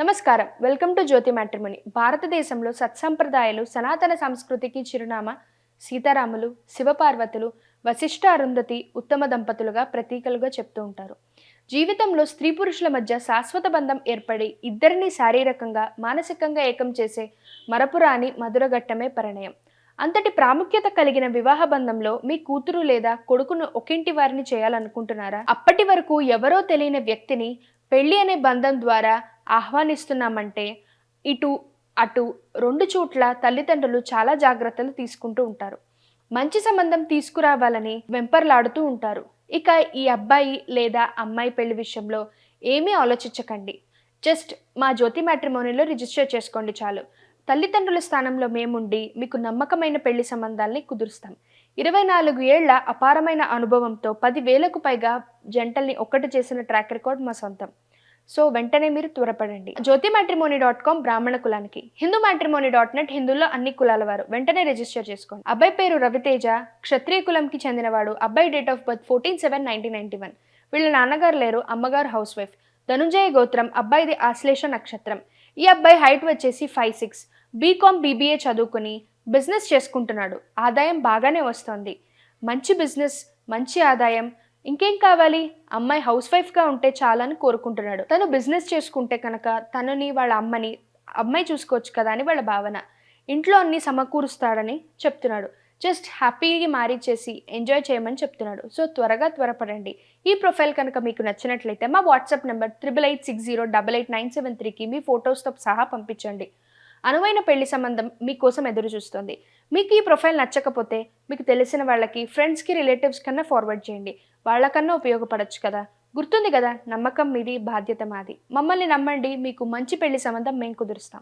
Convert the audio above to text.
నమస్కారం. Welcome to Jyothi matrimony. భారతదేశంలో సత్సంప్రదాయాలు సనాతన సంస్కృతికి చిరునామా సీతారాములు శివపార్వతులు వశిష్ఠ అరుంధతి ఉత్తమ దంపతులుగా ప్రతీకలుగా చెప్తూ ఉంటారు. జీవితంలో స్త్రీ పురుషుల మధ్య శాశ్వత బంధం ఏర్పడి ఇద్దరిని శారీరకంగా మానసికంగా ఏకం చేసే మరపురాని మధురఘట్టమే పరిణయం. అంతటి ప్రాముఖ్యత కలిగిన వివాహ బంధంలో మీ కూతురు లేదా కొడుకును ఒకింటి వారిని చేయాలనుకుంటున్నారా? అప్పటి వరకు ఎవరో తెలియని వ్యక్తిని పెళ్ళి అనే బంధం ద్వారా ఆహ్వానిస్తున్నామంటే ఇటు అటు రెండు చోట్ల తల్లిదండ్రులు చాలా జాగ్రత్తలు తీసుకుంటూ ఉంటారు. మంచి సంబంధం తీసుకురావాలని వెంపర్లాడుతూ ఉంటారు. ఇక ఈ అబ్బాయి లేదా అమ్మాయి పెళ్ళి విషయంలో ఏమీ ఆలోచించకండి. జస్ట్ మా జ్యోతి మ్యాట్రిమోనీలో రిజిస్టర్ చేసుకోండి చాలు. తల్లిదండ్రుల స్థానంలో మేముండి మీకు నమ్మకమైన పెళ్ళి సంబంధాల్ని కుదురుస్తాం. ఇరవై నాలుగు ఏళ్ళ అపారమైన అనుభవంతో పదివేలకు పైగా జంటల్ని ఒక్కటి చేసిన ట్రాక్ రికార్డ్ మా సొంతం. సో వెంటనే మీరు త్వరపడండి. జ్యోతి మ్యాట్రిమోని డాట్ కామ్ బ్రాహ్మణ కులానికి. హిందూ మ్యాట్రిమోని డాట్ నెట్ హిందువుల్లో అన్ని కులాల వారు. వెంటనే రిజిస్టర్ చేసుకోండి. అబ్బాయి పేరు రవితేజ క్షత్రియ కులంకి చెందినవాడు. అబ్బాయి date of birth fourteen seven nineteen ninety one వీళ్ళ నాన్నగారు లేరు అమ్మగారు హౌస్ వైఫ్ ధనుంజయ గోత్రం అబ్బాయిది ఆశ్లేష నక్షత్రం. ఈ అబ్బాయి హైట్ వచ్చేసి ఫైవ్ సిక్స్ బీకామ్ బీబీఏ చదువుకుని బిజినెస్ చేసుకుంటున్నాడు. ఆదాయం బాగానే వస్తోంది. మంచి బిజినెస్ మంచి ఆదాయం ఇంకేం కావాలి? అమ్మాయి హౌస్ వైఫ్గా ఉంటే చాలని కోరుకుంటున్నాడు. తను బిజినెస్ చేసుకుంటే కనుక తనని వాళ్ళ అమ్మని అమ్మాయి చూసుకోవచ్చు కదా అని వాళ్ళ భావన. ఇంట్లో అన్ని సమకూరుస్తాడని చెప్తున్నాడు. జస్ట్ హ్యాపీగా మ్యారీ చేసి ఎంజాయ్ చేయమని చెప్తున్నాడు. సో త్వరగా త్వరపడండి. ఈ ప్రొఫైల్ కనుక మీకు నచ్చినట్లయితే మా WhatsApp number triple eight six zero double eight nine seven త్రీకి మీ ఫొటోస్తో సహా పంపించండి. అనువైన పెళ్ళి సంబంధం మీకోసం ఎదురు చూస్తుంది మీకు ఈ ప్రొఫైల్ నచ్చకపోతే మీకు తెలిసిన వాళ్ళకి ఫ్రెండ్స్కి రిలేటివ్స్ కన్నా ఫార్వర్డ్ చేయండి. వాళ్ళకన్నా ఉపయోగపడచ్చు కదా. గుర్తుంది కదా నమ్మకం మీది బాధ్యత మాది. మమ్మల్ని నమ్మండి మీకు మంచి పెళ్ళి సంబంధం మేము కుదురుస్తాం.